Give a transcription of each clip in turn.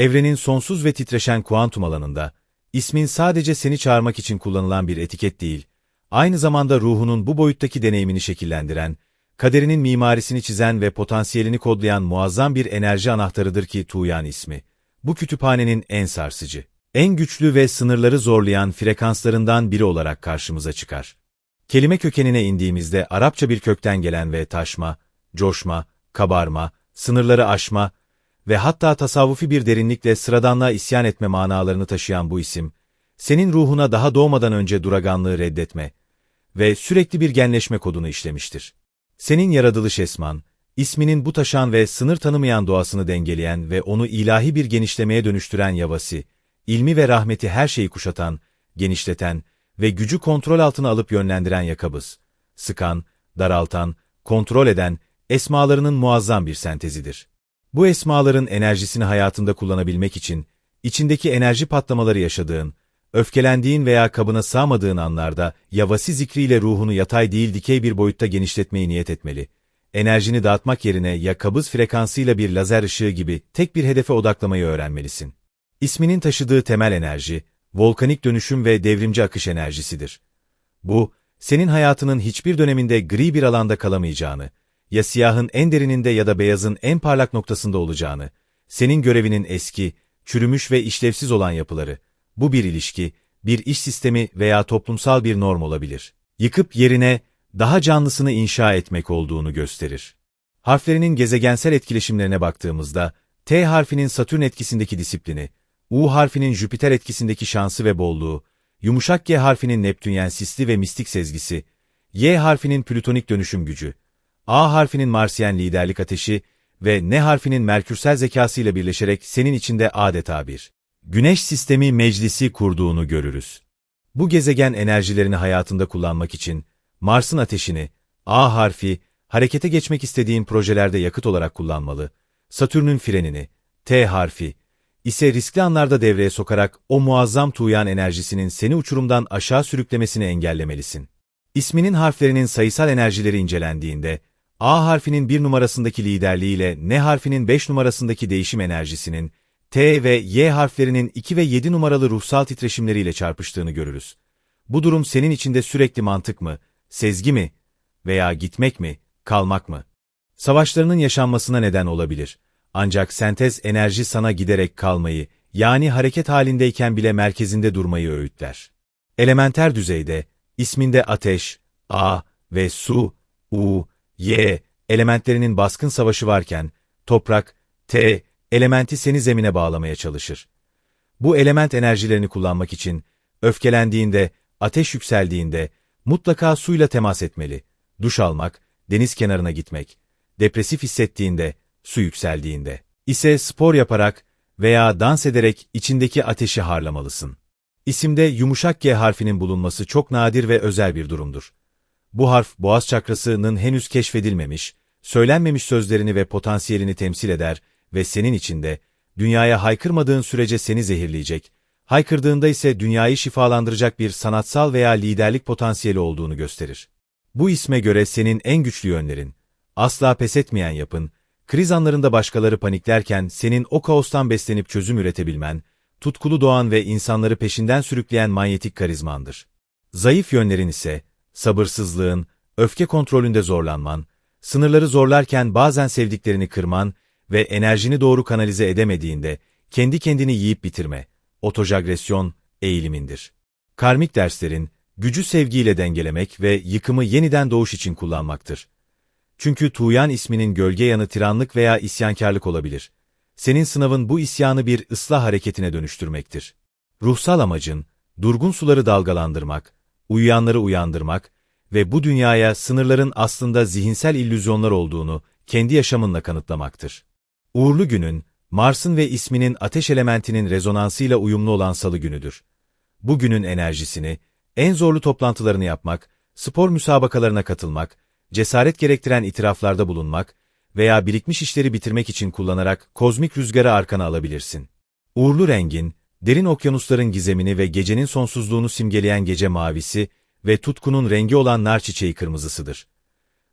Evrenin sonsuz ve titreşen kuantum alanında, ismin sadece seni çağırmak için kullanılan bir etiket değil, aynı zamanda ruhunun bu boyuttaki deneyimini şekillendiren, kaderinin mimarisini çizen ve potansiyelini kodlayan muazzam bir enerji anahtarıdır ki Tuğyan ismi. Bu kütüphanenin en sarsıcı, en güçlü ve sınırları zorlayan frekanslarından biri olarak karşımıza çıkar. Kelime kökenine indiğimizde Arapça bir kökten gelen ve taşma, coşma, kabarma, sınırları aşma ve hatta tasavvufi bir derinlikle sıradanlığa isyan etme manalarını taşıyan bu isim, senin ruhuna daha doğmadan önce duraganlığı reddetme ve sürekli bir genleşme kodunu işlemiştir. Senin yaratılış esman, isminin bu taşan ve sınır tanımayan doğasını dengeleyen ve onu ilahi bir genişlemeye dönüştüren yavasi, ilmi ve rahmeti her şeyi kuşatan, genişleten ve gücü kontrol altına alıp yönlendiren yakabız, sıkan, daraltan, kontrol eden, esmalarının muazzam bir sentezidir. Bu esmaların enerjisini hayatında kullanabilmek için, içindeki enerji patlamaları yaşadığın, öfkelendiğin veya kabına sığmadığın anlarda yavasi zikriyle ruhunu yatay değil dikey bir boyutta genişletmeyi niyet etmeli. Enerjini dağıtmak yerine ya kabız frekansıyla bir lazer ışığı gibi tek bir hedefe odaklamayı öğrenmelisin. İsminin taşıdığı temel enerji, volkanik dönüşüm ve devrimci akış enerjisidir. Bu, senin hayatının hiçbir döneminde gri bir alanda kalamayacağını, ya siyahın en derininde ya da beyazın en parlak noktasında olacağını, senin görevinin eski, çürümüş ve işlevsiz olan yapıları, bu bir ilişki, bir iş sistemi veya toplumsal bir norm olabilir. Yıkıp yerine daha canlısını inşa etmek olduğunu gösterir. Harflerinin gezegensel etkileşimlerine baktığımızda, T harfinin Satürn etkisindeki disiplini, U harfinin Jüpiter etkisindeki şansı ve bolluğu, yumuşak G harfinin Neptünyen sisli ve mistik sezgisi, Y harfinin Plütonik dönüşüm gücü, A harfinin Marsiyen liderlik ateşi ve N harfinin Merkürsel zekasıyla birleşerek senin içinde adeta bir Güneş sistemi meclisi kurduğunu görürüz. Bu gezegen enerjilerini hayatında kullanmak için Mars'ın ateşini, A harfi, harekete geçmek istediğin projelerde yakıt olarak kullanmalı, Satürn'ün frenini, T harfi, ise riskli anlarda devreye sokarak o muazzam tuğyan enerjisinin seni uçurumdan aşağı sürüklemesini engellemelisin. İsminin harflerinin sayısal enerjileri incelendiğinde, A harfinin bir numarasındaki liderliğiyle N harfinin 5 numarasındaki değişim enerjisinin, T ve Y harflerinin 2 ve 7 numaralı ruhsal titreşimleriyle çarpıştığını görürüz. Bu durum senin içinde sürekli mantık mı, sezgi mi veya gitmek mi, kalmak mı? Savaşlarının yaşanmasına neden olabilir. Ancak sentez enerji sana giderek kalmayı, yani hareket halindeyken bile merkezinde durmayı öğütler. Elementer düzeyde, isminde ateş, A ve su, U, Y elementlerinin baskın savaşı varken, toprak, T elementi seni zemine bağlamaya çalışır. Bu element enerjilerini kullanmak için, öfkelendiğinde, ateş yükseldiğinde, mutlaka suyla temas etmeli. Duş almak, deniz kenarına gitmek, depresif hissettiğinde, su yükseldiğinde ise spor yaparak veya dans ederek içindeki ateşi harlamalısın. İsimde yumuşak G harfinin bulunması çok nadir ve özel bir durumdur. Bu harf boğaz çakrasının henüz keşfedilmemiş, söylenmemiş sözlerini ve potansiyelini temsil eder ve senin içinde, dünyaya haykırmadığın sürece seni zehirleyecek, haykırdığında ise dünyayı şifalandıracak bir sanatsal veya liderlik potansiyeli olduğunu gösterir. Bu isme göre senin en güçlü yönlerin, asla pes etmeyen yapın, kriz anlarında başkaları paniklerken senin o kaostan beslenip çözüm üretebilmen, tutkulu doğan ve insanları peşinden sürükleyen manyetik karizmandır. Zayıf yönlerin ise, sabırsızlığın, öfke kontrolünde zorlanman, sınırları zorlarken bazen sevdiklerini kırman ve enerjini doğru kanalize edemediğinde kendi kendini yiyip bitirme, otojagresyon eğilimindir. Karmik derslerin, gücü sevgiyle dengelemek ve yıkımı yeniden doğuş için kullanmaktır. Çünkü Tuğyan isminin gölge yanı tiranlık veya isyankarlık olabilir. Senin sınavın bu isyanı bir ıslah hareketine dönüştürmektir. Ruhsal amacın, durgun suları dalgalandırmak, uyuyanları uyandırmak ve bu dünyaya sınırların aslında zihinsel illüzyonlar olduğunu kendi yaşamınla kanıtlamaktır. Uğurlu günün, Mars'ın ve isminin ateş elementinin rezonansıyla uyumlu olan salı günüdür. Bu günün enerjisini, en zorlu toplantılarını yapmak, spor müsabakalarına katılmak, cesaret gerektiren itiraflarda bulunmak veya birikmiş işleri bitirmek için kullanarak kozmik rüzgarı arkana alabilirsin. Uğurlu rengin, derin okyanusların gizemini ve gecenin sonsuzluğunu simgeleyen gece mavisi ve tutkunun rengi olan nar çiçeği kırmızısıdır.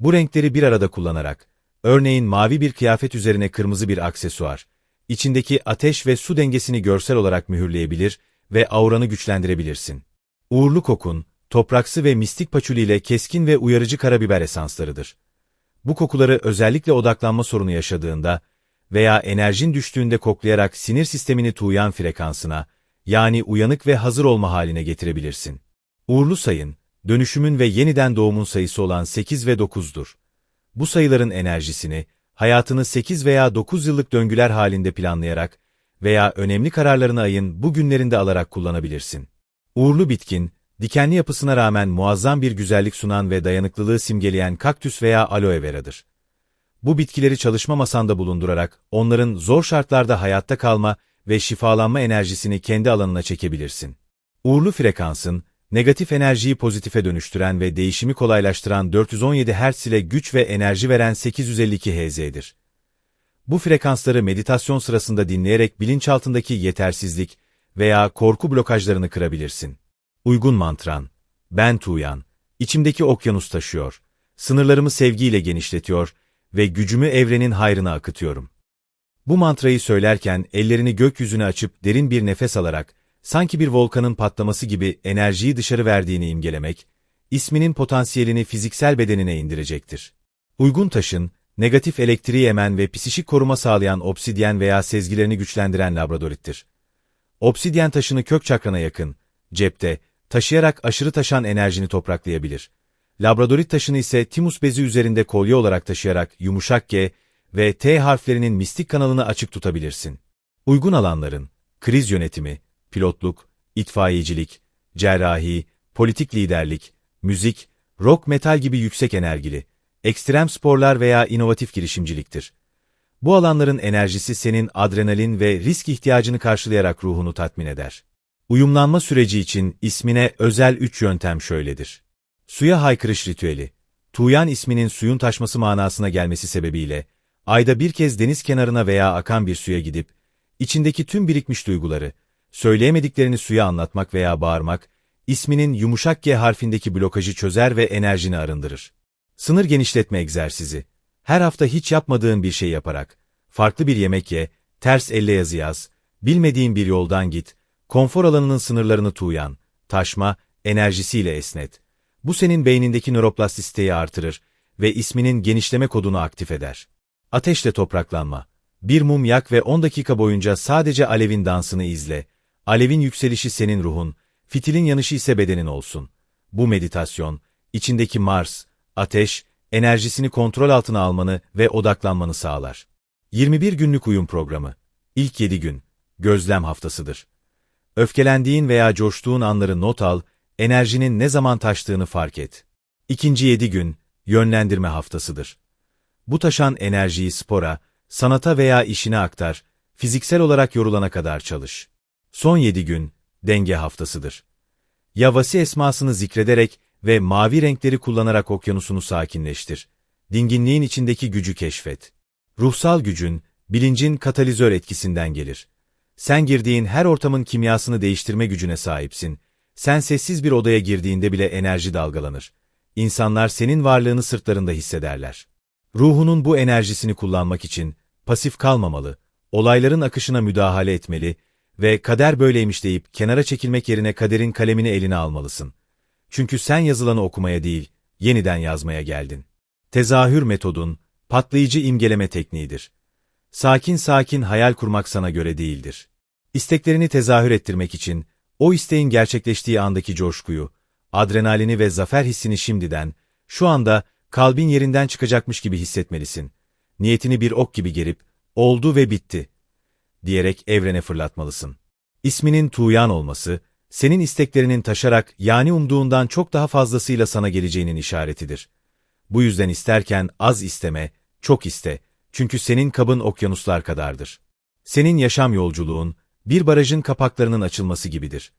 Bu renkleri bir arada kullanarak, örneğin mavi bir kıyafet üzerine kırmızı bir aksesuar, içindeki ateş ve su dengesini görsel olarak mühürleyebilir ve auranı güçlendirebilirsin. Uğurlu kokun, topraksı ve mistik paçuli ile keskin ve uyarıcı karabiber esanslarıdır. Bu kokuları özellikle odaklanma sorunu yaşadığında veya enerjin düştüğünde koklayarak sinir sistemini tuğyan frekansına, yani uyanık ve hazır olma haline getirebilirsin. Uğurlu sayın, dönüşümün ve yeniden doğumun sayısı olan 8 ve 9'dur. Bu sayıların enerjisini, hayatını 8 veya 9 yıllık döngüler halinde planlayarak veya önemli kararlarını ayın bu günlerinde alarak kullanabilirsin. Uğurlu bitkin, dikenli yapısına rağmen muazzam bir güzellik sunan ve dayanıklılığı simgeleyen kaktüs veya aloe veradır. Bu bitkileri çalışma masanda bulundurarak onların zor şartlarda hayatta kalma ve şifalanma enerjisini kendi alanına çekebilirsin. Uğurlu frekansın, negatif enerjiyi pozitife dönüştüren ve değişimi kolaylaştıran 417 Hz ile güç ve enerji veren 852 Hz'dir. Bu frekansları meditasyon sırasında dinleyerek bilinçaltındaki yetersizlik veya korku blokajlarını kırabilirsin. Uygun mantran, ben Tuğyan, içimdeki okyanus taşıyor, sınırlarımı sevgiyle genişletiyor ve gücümü evrenin hayrına akıtıyorum. Bu mantrayı söylerken ellerini gökyüzüne açıp derin bir nefes alarak, sanki bir volkanın patlaması gibi enerjiyi dışarı verdiğini imgelemek, isminin potansiyelini fiziksel bedenine indirecektir. Uygun taşın, negatif elektriği emen ve psişik koruma sağlayan obsidyen veya sezgilerini güçlendiren labradorittir. Obsidyen taşını kök çakrana yakın, cepte, taşıyarak aşırı taşan enerjini topraklayabilir. Labradorit taşını ise timus bezi üzerinde kolye olarak taşıyarak yumuşak G ve T harflerinin mistik kanalını açık tutabilirsin. Uygun alanların, kriz yönetimi, pilotluk, itfaiyecilik, cerrahi, politik liderlik, müzik, rock metal gibi yüksek enerjili, ekstrem sporlar veya inovatif girişimciliktir. Bu alanların enerjisi senin adrenalin ve risk ihtiyacını karşılayarak ruhunu tatmin eder. Uyumlanma süreci için ismine özel üç yöntem şöyledir. Suya haykırış ritüeli. Tuğyan isminin suyun taşması manasına gelmesi sebebiyle, ayda bir kez deniz kenarına veya akan bir suya gidip, içindeki tüm birikmiş duyguları, söyleyemediklerini suya anlatmak veya bağırmak, isminin yumuşak G harfindeki blokajı çözer ve enerjini arındırır. Sınır genişletme egzersizi. Her hafta hiç yapmadığın bir şey yaparak, farklı bir yemek ye, ters elle yazı yaz, bilmediğin bir yoldan git, konfor alanının sınırlarını tuğyan, taşma, enerjisiyle esnet. Bu senin beynindeki nöroplastisteyi artırır ve isminin genişleme kodunu aktif eder. Ateşle topraklanma. Bir mum yak ve 10 dakika boyunca sadece alevin dansını izle. Alevin yükselişi senin ruhun, fitilin yanışı ise bedenin olsun. Bu meditasyon, içindeki Mars, ateş, enerjisini kontrol altına almanı ve odaklanmanı sağlar. 21 günlük uyum programı. İlk 7 gün. Gözlem haftasıdır. Öfkelendiğin veya coştuğun anları not al, enerjinin ne zaman taştığını fark et. İkinci 7 gün. Yönlendirme haftasıdır. Bu taşan enerjiyi spora, sanata veya işine aktar, fiziksel olarak yorulana kadar çalış. Son 7 gün. Denge haftasıdır. Yavasi esmasını zikrederek ve mavi renkleri kullanarak okyanusunu sakinleştir. Dinginliğin içindeki gücü keşfet. Ruhsal gücün, bilincin katalizör etkisinden gelir. Sen girdiğin her ortamın kimyasını değiştirme gücüne sahipsin. Sen sessiz bir odaya girdiğinde bile enerji dalgalanır. İnsanlar senin varlığını sırtlarında hissederler. Ruhunun bu enerjisini kullanmak için pasif kalmamalı, olayların akışına müdahale etmeli ve kader böyleymiş deyip kenara çekilmek yerine kaderin kalemini eline almalısın. Çünkü sen yazılanı okumaya değil, yeniden yazmaya geldin. Tezahür metodun, patlayıcı imgeleme tekniğidir. Sakin sakin hayal kurmak sana göre değildir. İsteklerini tezahür ettirmek için, o isteğin gerçekleştiği andaki coşkuyu, adrenalini ve zafer hissini şimdiden, şu anda, kalbin yerinden çıkacakmış gibi hissetmelisin. Niyetini bir ok gibi gerip, oldu ve bitti, diyerek evrene fırlatmalısın. İsminin Tuğyan olması, senin isteklerinin taşarak yani umduğundan çok daha fazlasıyla sana geleceğinin işaretidir. Bu yüzden isterken az isteme, çok iste. Çünkü senin kabın okyanuslar kadardır. Senin yaşam yolculuğun, bir barajın kapaklarının açılması gibidir.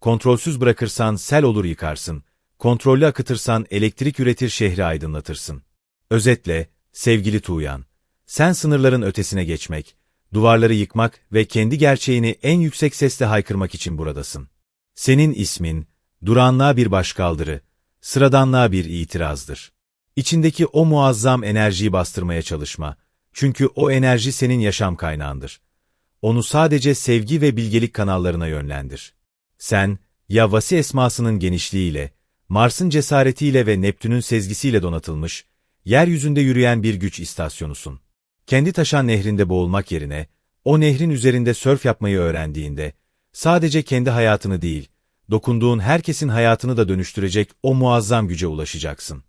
Kontrolsüz bırakırsan sel olur yıkarsın, kontrollü akıtırsan elektrik üretir şehri aydınlatırsın. Özetle, sevgili Tuğyan, sen sınırların ötesine geçmek, duvarları yıkmak ve kendi gerçeğini en yüksek sesle haykırmak için buradasın. Senin ismin, duranlığa bir başkaldırı, sıradanlığa bir itirazdır. İçindeki o muazzam enerjiyi bastırmaya çalışma. Çünkü o enerji senin yaşam kaynağındır. Onu sadece sevgi ve bilgelik kanallarına yönlendir. Sen, ya Vasi esmasının genişliğiyle, Mars'ın cesaretiyle ve Neptün'ün sezgisiyle donatılmış, yeryüzünde yürüyen bir güç istasyonusun. Kendi taşan nehrinde boğulmak yerine, o nehrin üzerinde sörf yapmayı öğrendiğinde, sadece kendi hayatını değil, dokunduğun herkesin hayatını da dönüştürecek o muazzam güce ulaşacaksın.